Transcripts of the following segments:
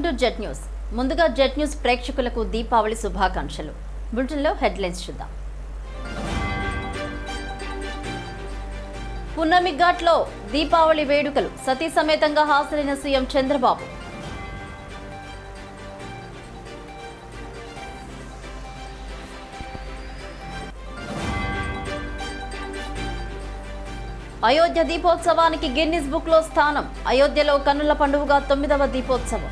Welcome to jet news. ముందుగా jet news ప్రేక్షకులకు దీపావళి శుభాకాంక్షలు. బులెటిన్లో హెడ్లైన్స్ చూద్దాం. పున్నమి ఘాట్లో దీపావళి వేడుకలు. సతీ సమేతంగా హాజరైన సీఎం చంద్రబాబు. అయోధ్య దీపోత్సవానికి గిన్నిస్ బుక్లో స్థానం. అయోధ్యలో కన్నుల పండుగగా తొమ్మిదవ దీపోత్సవం.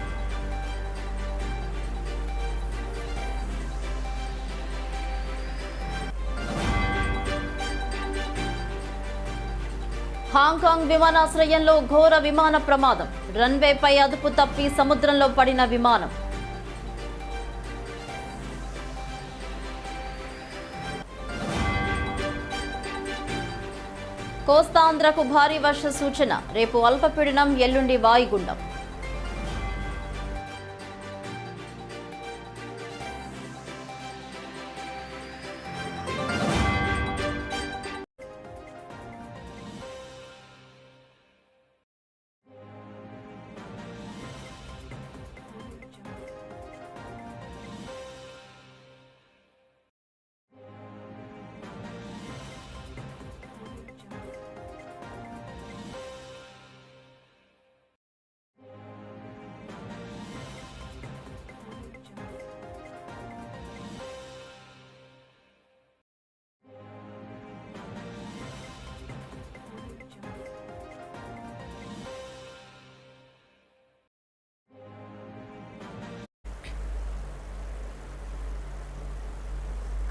హాంకాంగ్ విమానాశ్రయంలో ఘోర విమాన ప్రమాదం. రన్వేపై అదుపు తప్పి సముద్రంలో పడిన విమానం. కోస్తాంధ్రకు భారీ వర్ష సూచన. రేపు అల్పపీడనం ఎల్లుండి వాయుగుండం.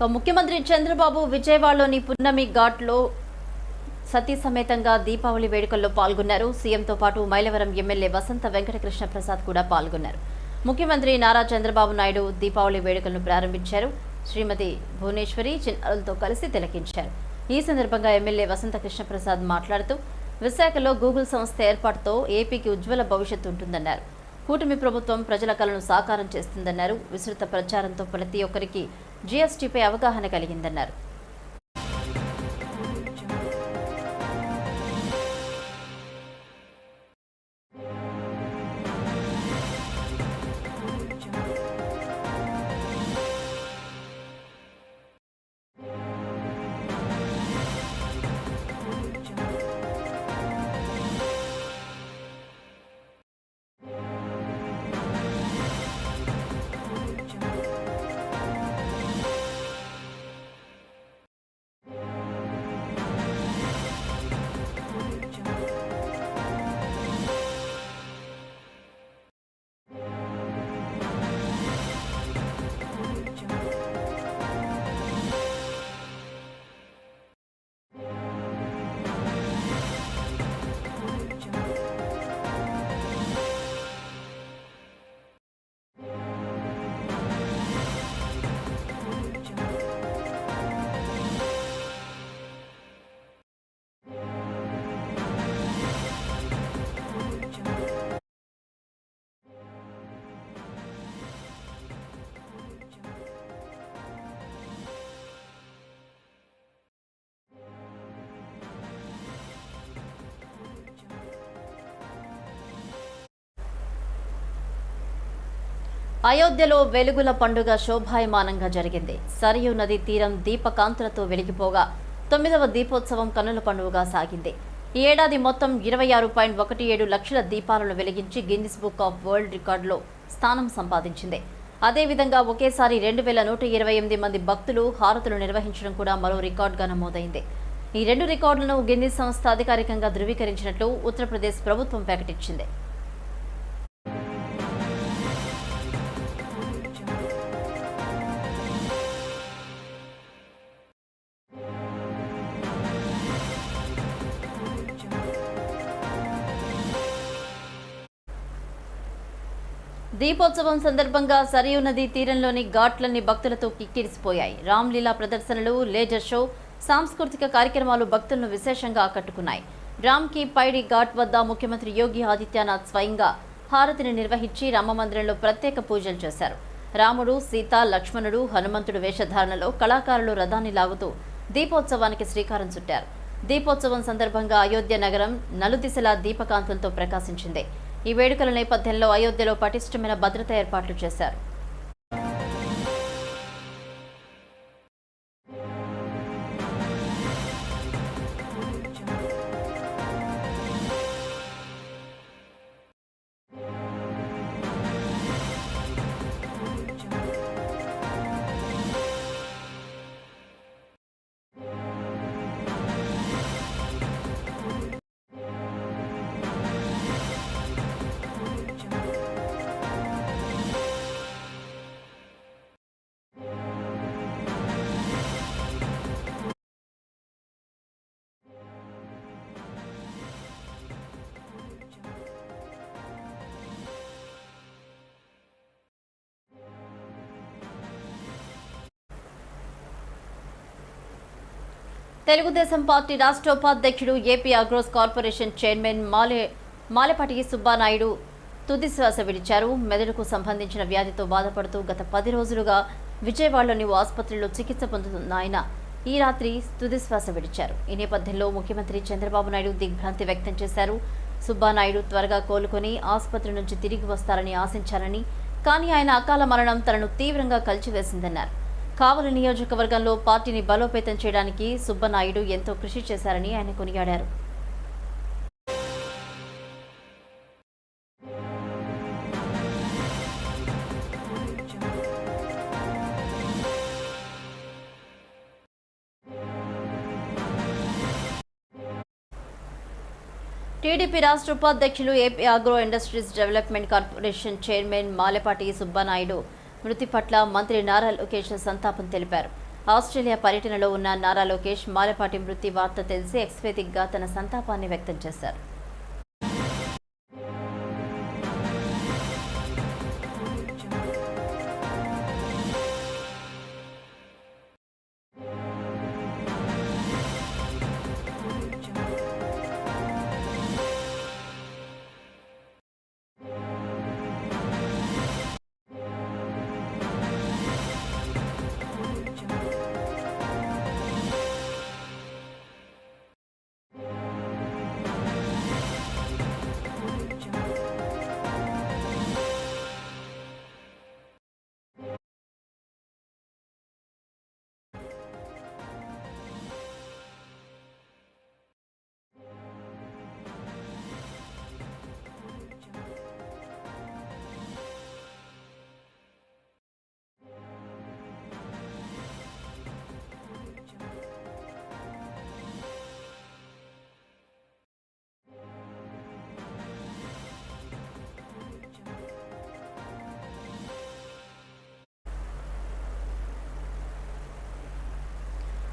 ముఖ్యమంత్రి చంద్రబాబు విజయవాడలోని పున్నమి ఘాట్లో సతీ సమేతంగా దీపావళి వేడుకల్లో పాల్గొన్నారు. సీఎంతో పాటు మైలవరం ఎమ్మెల్యే వసంత వెంకటకృష్ణ ప్రసాద్ కూడా పాల్గొన్నారు. ముఖ్యమంత్రి నారా చంద్రబాబు నాయుడు దీపావళి వేడుకలను ప్రారంభించారు. శ్రీమతి భువనేశ్వరి చిన్నారులతో కలిసి తిలకించారు. ఈ సందర్భంగా ఎమ్మెల్యే వసంత కృష్ణప్రసాద్ మాట్లాడుతూ విశాఖలో గూగుల్ సంస్థ ఏర్పాటుతో ఏపీకి ఉజ్వల భవిష్యత్తు ఉంటుందన్నారు. కూటమి ప్రభుత్వం ప్రజల కలను సాకారం చేస్తుందన్నారు. విస్తృత ప్రచారంతో ప్రతి ఒక్కరికి జీఎస్టీపై అవగాహన కలిగిందన్నారు. అయోధ్యలో వెలుగుల పండుగ శోభాయమానంగా జరిగింది. సరియు నది తీరం దీపకాంతులతో వెలిగిపోగా తొమ్మిదవ దీపోత్సవం కన్నుల పండుగగా సాగింది. ఈ ఏడాది మొత్తం ఇరవై ఆరు పాయింట్ ఒకటి ఏడు లక్షల దీపాలను వెలిగించి గిన్నిస్ బుక్ ఆఫ్ వరల్డ్ రికార్డులో స్థానం సంపాదించింది. అదేవిధంగా ఒకేసారి రెండు వేల నూట ఇరవై ఎనిమిది మంది భక్తులు హారతులు నిర్వహించడం కూడా మరో రికార్డుగా నమోదైంది. ఈ రెండు రికార్డులను గిన్నిస్ సంస్థ అధికారికంగా ధృవీకరించినట్లు ఉత్తరప్రదేశ్ ప్రభుత్వం ప్రకటించింది. దీపోత్సవం సందర్భంగా సరియు నది తీరంలోని ఘాట్లన్నీ భక్తులతో కిక్కిరిసిపోయాయి. రామ్లీలా ప్రదర్శనలు లేజర్ షో సాంస్కృతిక కార్యక్రమాలు భక్తులను విశేషంగా ఆకట్టుకున్నాయి. రామ్కి పైడి ఘాట్ వద్ద ముఖ్యమంత్రి యోగి ఆదిత్యనాథ్ స్వయంగా హారతిని నిర్వహించి రామమందిరంలో ప్రత్యేక పూజలు చేశారు. రాముడు సీత లక్ష్మణుడు హనుమంతుడు వేషధారణలో కళాకారులు రథాన్ని లాగుతూ దీపోత్సవానికి శ్రీకారం చుట్టారు. దీపోత్సవం సందర్భంగా అయోధ్య నగరం నలుదిశలా దీపకాంతులతో ప్రకాశించింది. ఈ వేడుకల నేపథ్యంలో అయోధ్యలో పటిష్టమైన భద్రత ఏర్పాట్లు చేశారు. తెలుగుదేశం పార్టీ రాష్ట్ర ఉపాధ్యక్షుడు ఏపీ అగ్రోస్ కార్పొరేషన్ చైర్మన్ మాలే మాలపాటి సుబ్బానాయుడు తుదిశ్వాస విడిచారు. మెదడుకు సంబంధించిన వ్యాధితో బాధపడుతూ గత పది రోజులుగా విజయవాడలోని ఓ ఆసుపత్రిలో చికిత్స పొందుతున్న ఆయన ఈ రాత్రి తుదిశ్వాస విడిచారు. ఈ నేపథ్యంలో ముఖ్యమంత్రి చంద్రబాబు నాయుడు దిగ్భ్రాంతి వ్యక్తం చేశారు. సుబ్బానాయుడు త్వరగా కోలుకొని ఆసుపత్రి నుంచి తిరిగి వస్తారని ఆశించారని కానీ ఆయన అకాల మరణం తనను తీవ్రంగా కలిచివేసిందన్నారు. కావలి నియోజకవర్గంలో పార్టీని బలోపేతం చేయడానికి సుబ్బనాయుడు ఎంతో కృషి చేశారని ఆయన కొనియాడారు. టీడీపీ రాష్ట్ర ఉపాధ్యక్షులు AP agro industries development corporation chairman Malapati Subbanaidu మృతి పట్ల మంత్రి నారా లోకేష్ సంతాపం తెలిపారు. ఆస్ట్రేలియా పర్యటనలో ఉన్న నారా లోకేష్ మాలపాటి మృతి వార్త తెలిసి ఎక్స్వేతిక్గా తన సంతాపాన్ని వ్యక్తం చేశారు.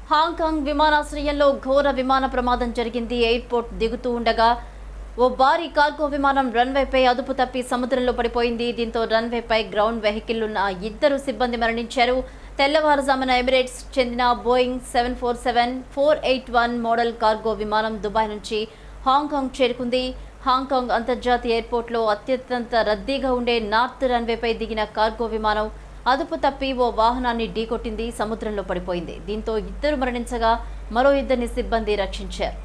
హాంకాంగ్ విమానాశ్రయంలో ఘోర విమాన ప్రమాదం జరిగింది. ఎయిర్పోర్ట్ దిగుతూ ఉండగా ఓ భారీ కార్గో విమానం రన్వేపై అదుపు తప్పి సముద్రంలో పడిపోయింది. దీంతో రన్వేపై గ్రౌండ్ వెహికల్ ఉన్న ఇద్దరు సిబ్బంది మరణించారు. తెల్లవారుజామున ఎమిరేట్స్ చెందిన Boeing seven four seven four eight one model cargo విమానం దుబాయ్ నుంచి హాంకాంగ్ చేరుకుంది. హాంకాంగ్ అంతర్జాతీయ ఎయిర్పోర్ట్లో అత్యంత రద్దీగా ఉండే నార్త్ రన్వేపై దిగిన కార్గో విమానం అదుపు తప్పి ఓ వాహనాన్ని ఢీకొట్టింది సముద్రంలో పడిపోయింది. దీంతో ఇద్దరు మరణించగా మరో ఇద్దరిని సిబ్బంది రక్షించారు.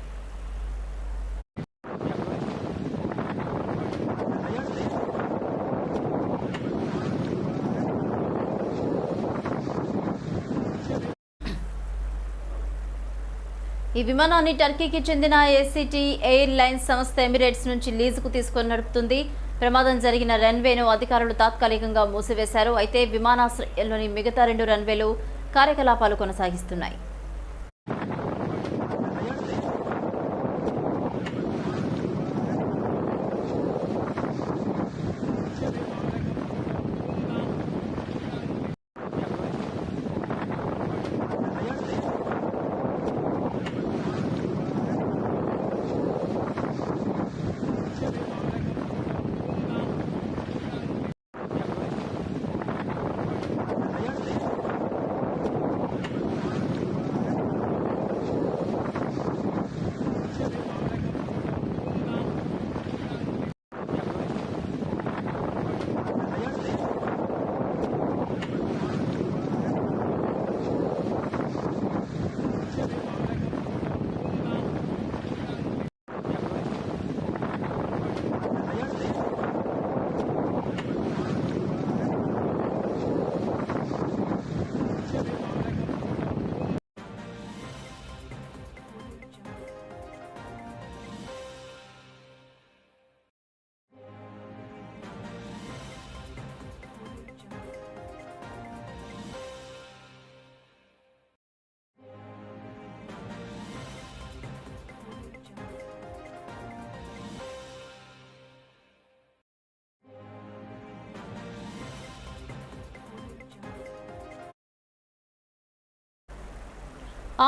ఈ విమానాన్ని టర్కీకి చెందిన ఏసీటీ ఎయిర్ లైన్స్ సంస్థ ఎమిరేట్స్ నుంచి లీజుకు తీసుకొని నడుపుతుంది. ప్రమాదం జరిగిన రన్వేను అధికారులు తాత్కాలికంగా మూసివేశారు. అయితే విమానాశ్రయంలోని మిగతా రెండు రన్వేలు కార్యకలాపాలు కొనసాగిస్తున్నాయి.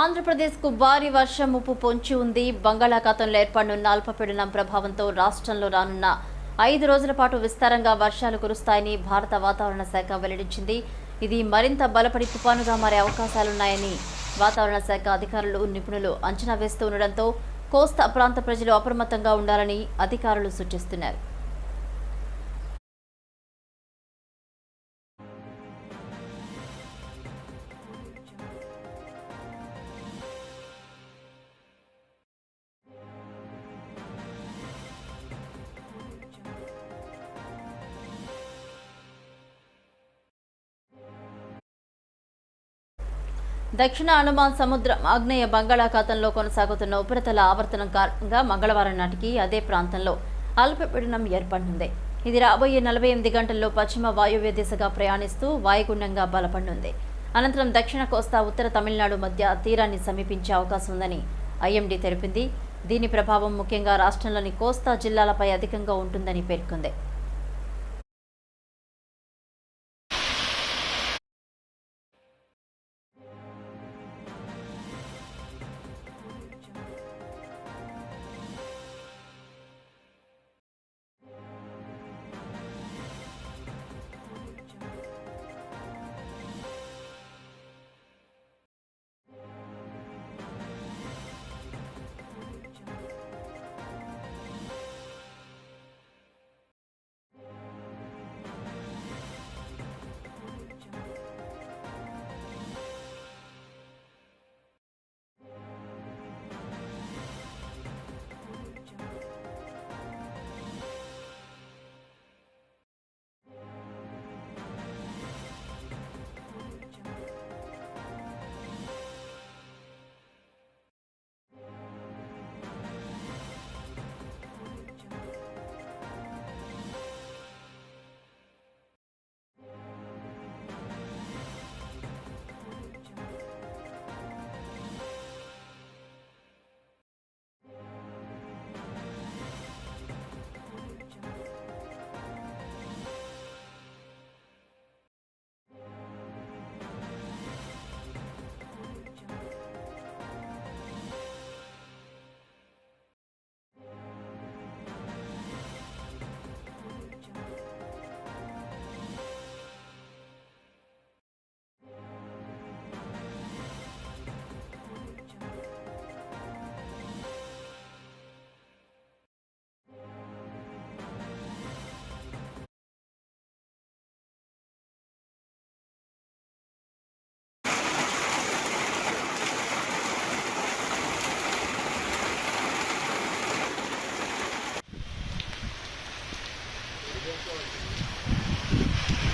ఆంధ్రప్రదేశ్కు భారీ వర్షం ముప్పు పొంచి ఉంది. బంగాళాఖాతంలో ఏర్పడనున్న అల్పపీడనం ప్రభావంతో రాష్ట్రంలో రానున్న ఐదు రోజుల పాటు విస్తారంగా వర్షాలు కురుస్తాయని భారత వాతావరణ శాఖ వెల్లడించింది. ఇది మరింత బలపడి తుపానుగా మారే అవకాశాలున్నాయని వాతావరణ శాఖ అధికారులు నిపుణులు అంచనా వేస్తూ ఉండడంతో కోస్తా ప్రాంత ప్రజలు అప్రమత్తంగా ఉండాలని అధికారులు సూచిస్తున్నారు. దక్షిణ అనుమాన్ సముద్రం ఆగ్నేయ బంగాళాఖాతంలో కొనసాగుతున్న ఉపరితల ఆవర్తనం కారణంగా మంగళవారం నాటికి అదే ప్రాంతంలో అల్పపీడనం ఏర్పడనుంది. ఇది రాబోయే నలభై ఎనిమిది గంటల్లో పశ్చిమ వాయువ్య దిశగా ప్రయాణిస్తూ వాయుగుండంగా బలపడనుంది. అనంతరం దక్షిణ కోస్తా ఉత్తర తమిళనాడు మధ్య తీరాన్ని సమీపించే అవకాశం ఉందని ఐఎండీ తెలిపింది. దీని ప్రభావం ముఖ్యంగా రాష్ట్రంలోని కోస్తా జిల్లాలపై అధికంగా ఉంటుందని పేర్కొంది.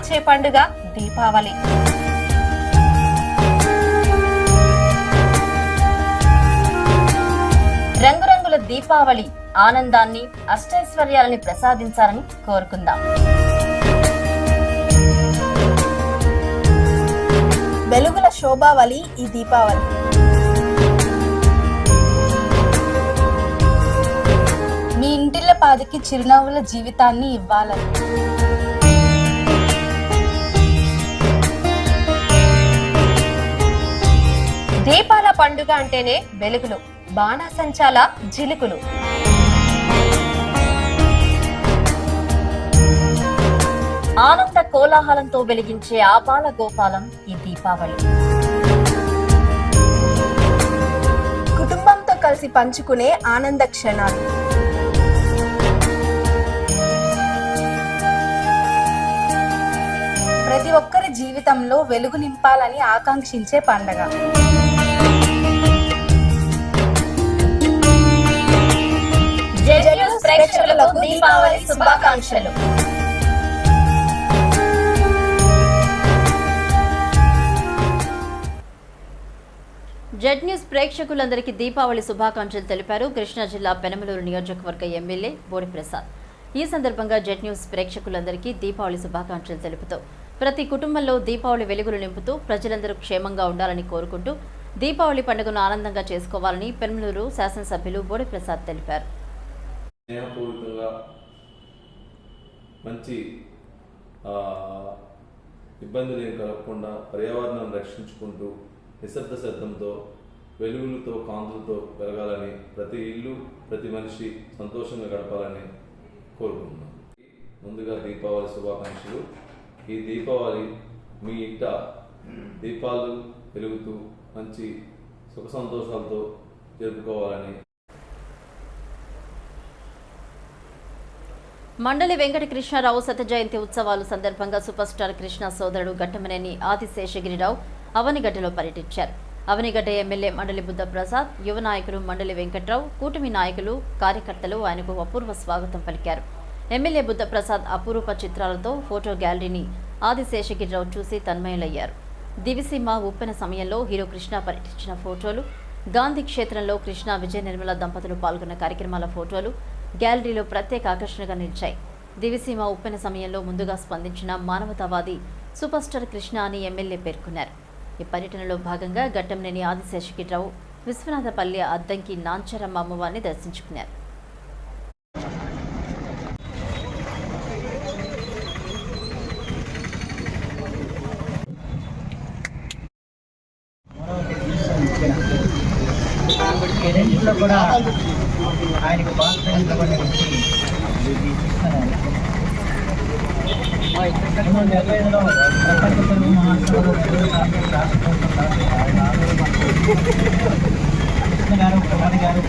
వచ్చే పండుగ దీపావళి. రంగురంగుల దీపావళి ఆనందాన్ని అష్టైశ్వర్యాలని ప్రసాదించాలని కోరుకుందాం. వెలుగుల శోభావళి ఈ దీపావళి. మీ ఇంటిళ్ళ పాదికి చిరునవ్వుల జీవితాన్ని ఇవ్వాలని. దీపాల పండుగ అంటేనే వెలుగులు బాణాసంచాల జిలుకులు. ఆనంద కోలాహలంతో వెలిగించే ఆపాల గోపాలం ఈ దీపావళి. కుటుంబంతో కలిసి పంచుకునే ఆనంద క్షణాలు. ప్రతి ఒక్కరి జీవితంలో వెలుగు నింపాలని ఆకాంక్షించే పండగ. దీపావళి శుభాకాంక్షలు. జెడ్ న్యూస్ ప్రేక్షకులందరికీ దీపావళి శుభాకాంక్షలు తెలిపారు. కృష్ణా జిల్లా పెనమలూరు నియోజకవర్గ ఎమ్మెల్యే బోడి ప్రసాద్ ఈ సందర్భంగా జెడ్ న్యూస్ ప్రేక్షకులందరికీ దీపావళి శుభాకాంక్షలు తెలుపుతూ ప్రతి కుటుంబంలో దీపావళి వెలుగులు నింపుతూ ప్రజలందరూ క్షేమంగా ఉండాలని కోరుకుంటూ దీపావళి పండుగను ఆనందంగా చేసుకోవాలని పెనమలూరు శాసనసభ్యులు బోడి ప్రసాద్ తెలిపారు. స్నేహపూరితంగా మంచి ఇబ్బందులు ఏం కలగకుండా పర్యావరణం రక్షించుకుంటూ నిశ్శబ్ద శబ్దంతో వెలుగులతో కాంతులతో పెరగాలని ప్రతి ఇల్లు ప్రతి మనిషి సంతోషంగా గడపాలని కోరుకుంటున్నాను ముందుగా దీపావళి శుభాకాంక్షలు. ఈ దీపావళి మీ ఇంట దీపాలు వెలుగుతూ మంచి సుఖ సంతోషాలతో జరుపుకోవాలని మండలి వెంకట కృష్ణారావు శత జయంతి ఉత్సవాలు సందర్భంగా సూపర్ స్టార్ కృష్ణ సోదరుడు గట్టమనేని ఆదిశేషగిరిరావు అవనిగడ్డలో పర్యటించారు. అవనిగడ్డ ఎమ్మెల్యే మండలి బుద్ధప్రసాద్ యువ నాయకులు మండలి వెంకట్రావు కూటమి నాయకులు కార్యకర్తలు ఆయనకు అపూర్వ స్వాగతం పలికారు. ఎమ్మెల్యే బుద్ధ ప్రసాద్ చిత్రాలతో ఫోటో గ్యాలరీని ఆదిశేషగిరిరావు చూసి తన్మయులయ్యారు. దివిసీమ ఉప్పెన సమయంలో హీరో కృష్ణ పర్యటించిన ఫోటోలు గాంధీ క్షేత్రంలో కృష్ణ విజయ నిర్మల దంపతులు పాల్గొన్న కార్యక్రమాల ఫోటోలు గ్యాలరీలో ప్రత్యేక ఆకర్షణగా నిలిచాయి. దివిసీమ ఉప్పెన సమయంలో ముందుగా స్పందించిన మానవతావాది సూపర్ స్టార్ కృష్ణ అని ఎమ్మెల్యే పేర్కొన్నారు. ఈ పర్యటనలో భాగంగా ఘట్టంనేని ఆదిశేషగిరిరావు విశ్వనాథపల్లి అద్దంకి నాంచరమ్మ అమ్మవారిని దర్శించుకున్నారు. కూడా ఆయనకు బాధ్యతటువంటి గారు ప్రధాని గారు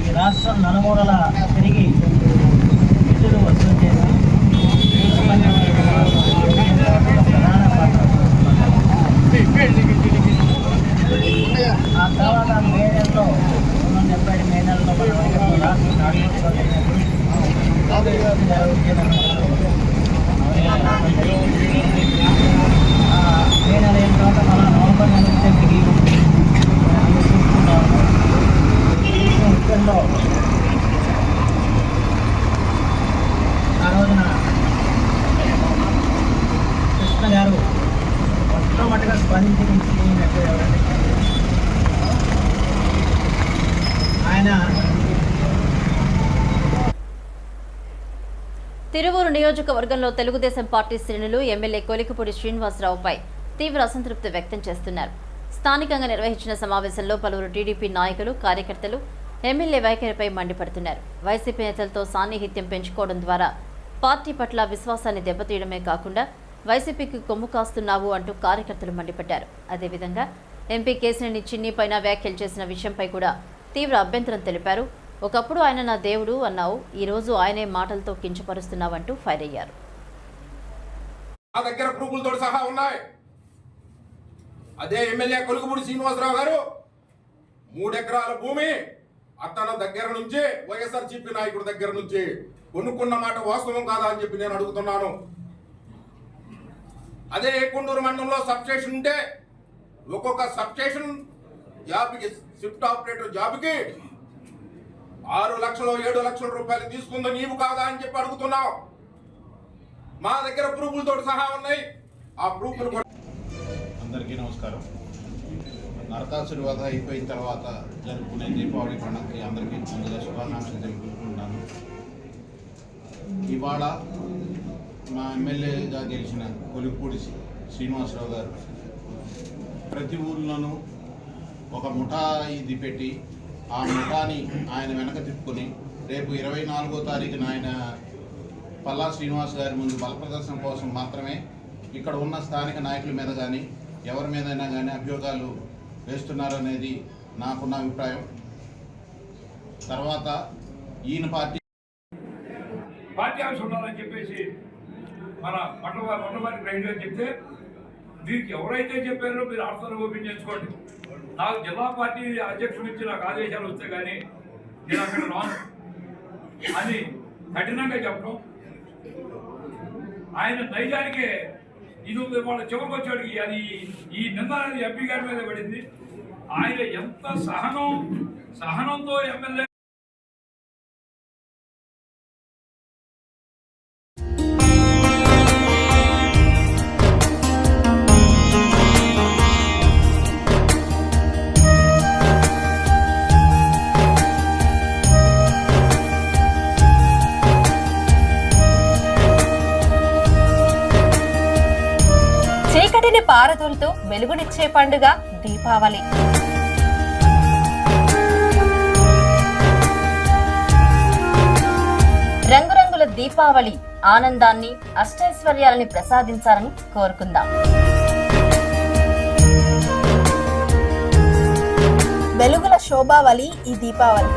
ఈ రాష్ట్రం నలుమూలల తిరిగి నిధులు వసూలు చేసి దేశమంతా ప్రధాన పాత్ర ఆ తర్వాత మే నెలలో పంతొమ్మిది డెబ్బై ఏడు మే నెలలో మన రాష్ట్ర నాయకులు మే నెల అయిన తర్వాత మన నవంబర్ నెల వచ్చేటికి చూసుకున్నాము ముఖ్యంలో ఆ రోజున కృష్ణ గారు స్పందించి ఆయన తిరువూరు నియోజకవర్గంలో తెలుగుదేశం పార్టీ శ్రేణులు ఎమ్మెల్యే కొలికపూడి శ్రీనివాసరావుపై తీవ్ర అసంతృప్తి వ్యక్తం చేస్తున్నారు. స్థానికంగా నిర్వహించిన సమావేశంలో పలువురు టీడీపీ నాయకులు కార్యకర్తలు ఎమ్మెల్యే వైఖరిపై మండిపడుతున్నారు. వైసీపీ నేతలతో సాన్నిహిత్యం పెంచుకోవడం ద్వారా పార్టీ పట్ల విశ్వాసాన్ని దెబ్బతీయడమే కాకుండా వైసీపీకి కొమ్ము కాస్తున్నావు అంటూ కార్యకర్తలు మండిపడ్డారు. అదేవిధంగా ఎంపీ కేసినేని చిన్ని పైన వ్యాఖ్యలు చేసిన విషయంపై కూడా తీవ్ర అభ్యంతరం తెలిపారు. ఒకప్పుడు ఆయన నా దేవుడు అన్నావు ఈరోజు ఆయనే మాటలతో కించపరుస్తున్నావంటూ ఫైర్ అయ్యారు. మా దగ్గర ప్రూఫులతో సహా ఉన్నాయి. అదే ఎమ్మెల్యే కొలుగుబూడి శ్రీనివాసరావు గారు మూడెకరాల భూమి అతను దగ్గర నుంచి వైఎస్ఆర్ సిపి నాయకుడి దగ్గర నుంచి కొనుక్కున్న మాట వాస్తవం కాదా అని చెప్పి నేను అడుగుతున్నాను. అదే ఏకుండూరు మండలంలో సబ్స్టేషన్ ఉంటే ఒక్కొక్క సబ్స్టేషన్ జాబ్కి షిఫ్ట్ ఆపరేటర్ జాబ్కి ఆరు లక్షలు ఏడు లక్షల రూపాయలు తీసుకుందో నీవు కాదా అని చెప్పి అడుగుతున్నావు. మా దగ్గర ప్రూఫులతో సహా ఉన్నాయి. ఆ ప్రూఫ్లు అందరికీ నమస్కారం. నరకాసుడి వధ అయిపోయిన తర్వాత జరుపుకునే దీపావళి పండుగకి అందరికీ ముందుగా శుభాకాంక్షలు తెలుపుకుంటున్నాను. ఇవాళ మా ఎమ్మెల్యేగా గెలిచిన కొలిపూడి శ్రీనివాసరావు గారు. ప్రతి ఊర్లోనూ ఒక ముఠా ఇది పెట్టి ఆ ముఠాని ఆయన వెనక తిప్పుకొని రేపు ఇరవై నాలుగో తారీఖున ఆయన పల్లా శ్రీనివాస్ గారి ముందు బలప్రదర్శన కోసం మాత్రమే ఇక్కడ ఉన్న స్థానిక నాయకుల మీద కానీ ఎవరి మీదైనా కానీ అభియోగాలు వేస్తున్నారనేది నాకున్న అభిప్రాయం. తర్వాత ఈయన పార్టీ పార్టీ ఆఫీస్ ఉండాలని చెప్పేసి మన పట్టవారి పట్టవారి రైల్వే చెప్తే మీకు ఎవరైతే చెప్పారో మీరు ఆర్సన ఓపెన్ చేసుకోండి. నాకు జిల్లా పార్టీ అధ్యక్షుడు నుంచి నాకు ఆదేశాలు వస్తే కానీ నేను అక్కడ రాను. అని కఠినంగా చెప్పడం. ఆయన నైజానికే ఇది వాళ్ళ చివరికి అది ఈ నింద ఎంపీ గారి మీద పడింది. ఆయన ఎంత సహనం సహనంతో ఎమ్మెల్యే పారదోలుతూ వెలుగునిచ్చే పండుగ దీపావళి. రంగురంగుల దీపావళి ఆనందాన్ని అష్టైశ్వర్యాలని ప్రసాదించాలని కోరుకుందాం. వెలుగుల శోభావళి ఈ దీపావళి.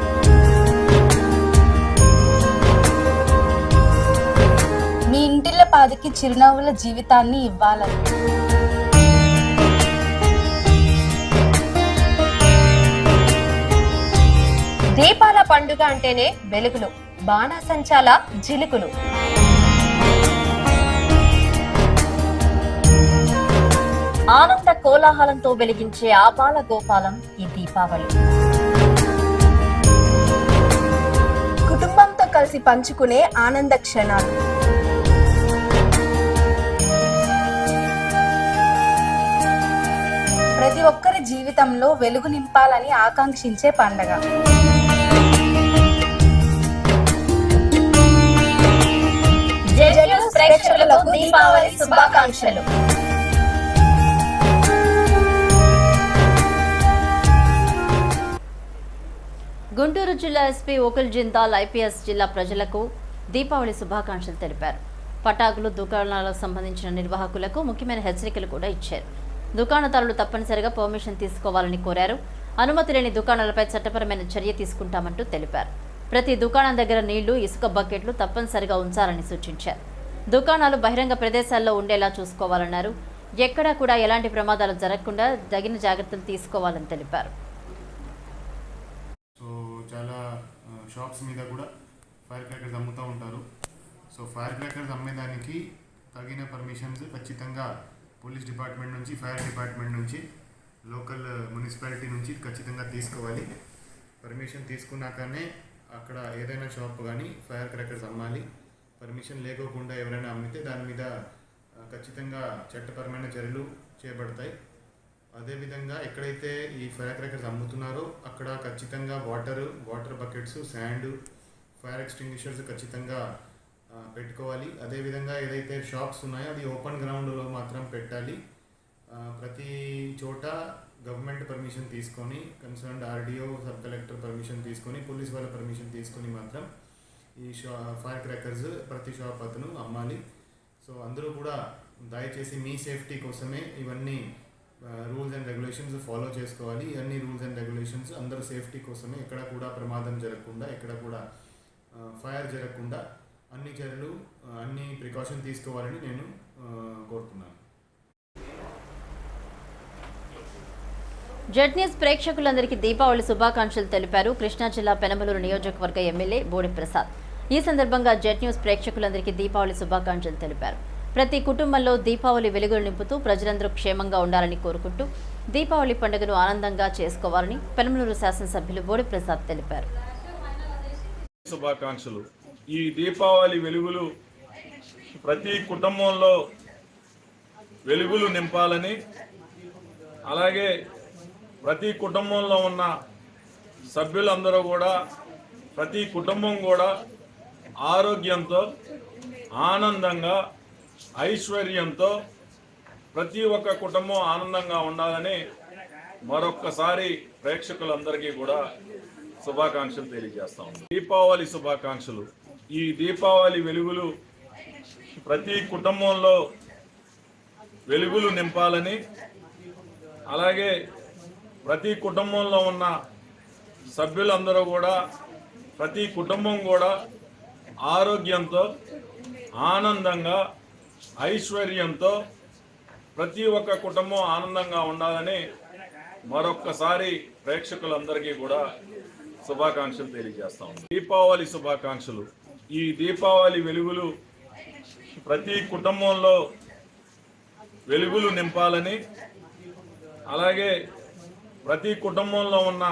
మీ ఇంటిళ్ళ పాదికి చిరునవ్వుల జీవితాన్ని ఇవ్వాలని. దీపాల పండుగ అంటేనే వెలుగులు బాణాసంచాల జిలుకులు. ఆనంద కోలాహలంతో వెలిగించే ఆపాల గోపాలం ఈ దీపావళి. కుటుంబంతో కలిసి పంచుకునే ఆనంద క్షణాలు. ప్రతి ఒక్కరి జీవితంలో వెలుగు నింపాలని ఆకాంక్షించే పండగ. ప్రేక్షకులకు దీపావళి శుభాకాంక్షలు. గుంటూరు జిల్లా ఎస్పీ ఓకల్ జిందాల్ ఐపీఎస్ జిల్లా ప్రజలకు దీపావళి శుభాకాంక్షలు తెలిపారు. పటాకులు దుకాణాలకు సంబంధించిన నిర్వాహకులకు ముఖ్యమైన హెచ్చరికలు కూడా ఇచ్చారు. దుకాణదారులు తప్పనిసరిగా పర్మిషన్ తీసుకోవాలని కోరారు. అనుమతి లేని దుకాణాలపై చట్టపరమైన చర్య తీసుకుంటామంటూ తెలిపారు. ప్రతి దుకాణం దగ్గర నీళ్ళు ఇసుక బకెట్లు తప్పనిసరిగా ఉంచాలని సూచించారు. దుకాణాలు బహిరంగ ప్రదేశాల్లో ఉండేలా చూసుకోవాలన్నారు. ఎక్కడా కూడా ఎలాంటి ప్రమాదాలు జరగకుండా తగిన జాగ్రత్తలు తీసుకోవాలని తెలిపారు. సో చాలా షాప్స్ మీద కూడా ఫైర్ క్రాకర్స్ అమ్ముతూ ఉంటారు. సో ఫైర్ క్రాకర్స్ అమ్మేదానికి తగిన పర్మిషన్స్ ఖచ్చితంగా పోలీస్ డిపార్ట్మెంట్ నుంచి ఫైర్ డిపార్ట్మెంట్ నుంచి లోకల్ మున్సిపాలిటీ నుంచి ఖచ్చితంగా తీసుకోవాలి. పర్మిషన్ తీసుకున్నాకనే అక్కడ ఏదైనా షాప్ కానీ ఫైర్ క్రాకర్స్ అమ్మాలి. పర్మిషన్ లేకోకుండా ఎవరైనా అమ్మితే దాని మీద ఖచ్చితంగా చట్టపరమైన చర్యలు చేపడతాయి. అదేవిధంగా ఎక్కడైతే ఈ ఫైర్ క్రాకర్స్ అమ్ముతున్నారో అక్కడ ఖచ్చితంగా water water buckets sand fire extinguishers ఖచ్చితంగా పెట్టుకోవాలి. అదేవిధంగా ఏదైతే షాప్స్ ఉన్నాయో అది ఓపెన్ గ్రౌండ్లో మాత్రం పెట్టాలి. ప్రతి చోట గవర్నమెంట్ పర్మిషన్ తీసుకొని concerned RDO sub collector permission తీసుకొని పోలీస్ వాళ్ళ పర్మిషన్ తీసుకొని మాత్రం ఈ షా ఫైర్ క్రాకర్స్ ప్రతి షాప్ అతను అమ్మాలి. సో అందరూ కూడా దయచేసి మీ సేఫ్టీ కోసమే ఇవన్నీ రూల్స్ అండ్ రెగ్యులేషన్స్ ఫాలో చేసుకోవాలి. ఇవన్నీ రూల్స్ అండ్ రెగ్యులేషన్స్ అందరూ సేఫ్టీ కోసమే. ఎక్కడ కూడా ప్రమాదం జరగకుండా ఎక్కడ కూడా ఫైర్ జరగకుండా అన్ని చర్యలు అన్ని ప్రికాషన్ తీసుకోవాలని నేను కోరుతున్నాను. జెడ్ న్యూస్ ప్రేక్షకులందరికీ దీపావళి శుభాకాంక్షలు తెలిపారు. కృష్ణా జిల్లా పెనమలూరు నియోజకవర్గ ఎమ్మెల్యే బోడి ప్రసాద్ ఈ సందర్భంగా జెడ్ న్యూస్ ప్రేక్షకులందరికీ దీపావళి శుభాకాంక్షలు తెలిపారు. ప్రతి కుటుంబంలో దీపావళి వెలుగులు నింపుతూ ప్రజలందరూ క్షేమంగా ఉండాలని కోరుకుంటూ దీపావళి పండుగను ఆనందంగా చేసుకోవాలని పెనమలూరు శాసనసభ్యులు బోడి ప్రసాద్ తెలిపారు. శుభాకాంక్షలు. ఈ దీపావళి వెలుగులు ప్రతి కుటుంబంలో వెలుగులు నింపాలని అలాగే ప్రతి కుటుంబంలో ఉన్న సభ్యులందరూ కూడా ప్రతి కుటుంబం కూడా ఆరోగ్యంతో ఆనందంగా ఐశ్వర్యంతో ప్రతి ఒక్క కుటుంబం ఆనందంగా ఉండాలని మరొక్కసారి ప్రేక్షకులందరికీ కూడా శుభాకాంక్షలు తెలియజేస్తా ఉన్నాం. దీపావళి శుభాకాంక్షలు. ఈ దీపావళి వెలుగులు ప్రతి కుటుంబంలో వెలుగులు నింపాలని అలాగే ప్రతి కుటుంబంలో ఉన్న సభ్యులందరూ కూడా ప్రతి కుటుంబం కూడా ఆరోగ్యంతో ఆనందంగా ఐశ్వర్యంతో ప్రతి ఒక్క కుటుంబం ఆనందంగా ఉండాలని మరొక్కసారి ప్రేక్షకులందరికీ కూడా శుభాకాంక్షలు తెలియజేస్తాం దీపావళి శుభాకాంక్షలు. ఈ దీపావళి వెలుగులు ప్రతి కుటుంబంలో వెలుగులు నింపాలని అలాగే ప్రతి కుటుంబంలో ఉన్న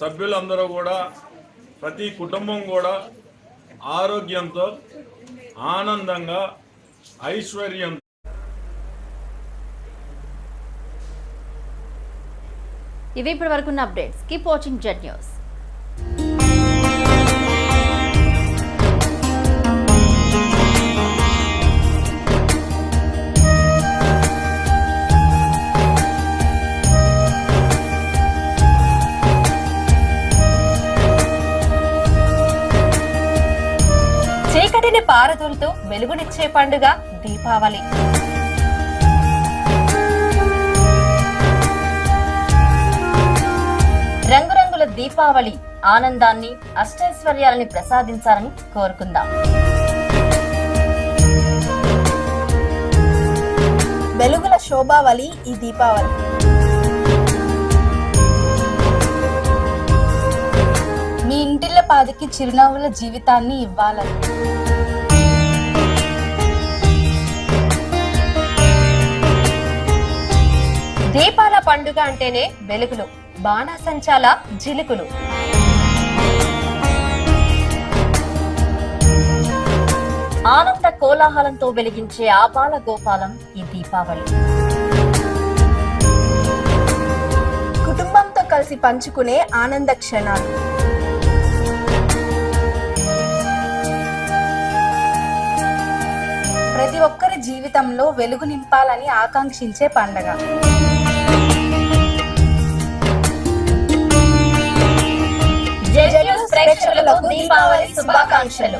సభ్యులందరూ కూడా ప్రతి కుటుంబం కూడా ఆరోగ్యంతో ఆనందంగా ఐశ్వర్యంతో. ఇవి ఇప్పటి వరకున్న updates. Keep watching Z news చీకటిని పారదోలుతూ వెలుగునిచ్చే పండుగ దీపావళి. రంగురంగుల దీపావళి ఆనందాన్ని అష్టైశ్వర్యాలని ప్రసాదించాలని కోరుకుందాం. వెలుగుల శోభావళి ఈ దీపావళి. మీ ఇంటిల్ల పాదికి చిరునవ్వుల జీవితాన్ని ఇవ్వాలని. దీపాల పండుగ అంటేనే వెలుగులు బాణాసంచాల జిలుకులు ఆనంద కోలాహలంతో వెలిగించే ఆపాల గోపాలం ఈ దీపావళి. కుటుంబంతో కలిసి పంచుకునే ఆనంద క్షణాలు. ప్రతి ఒక్కరి జీవితంలో వెలుగు నింపాలని ఆకాంక్షించే పండగ. ప్రేక్షకులకు దీపావళి శుభాకాంక్షలు.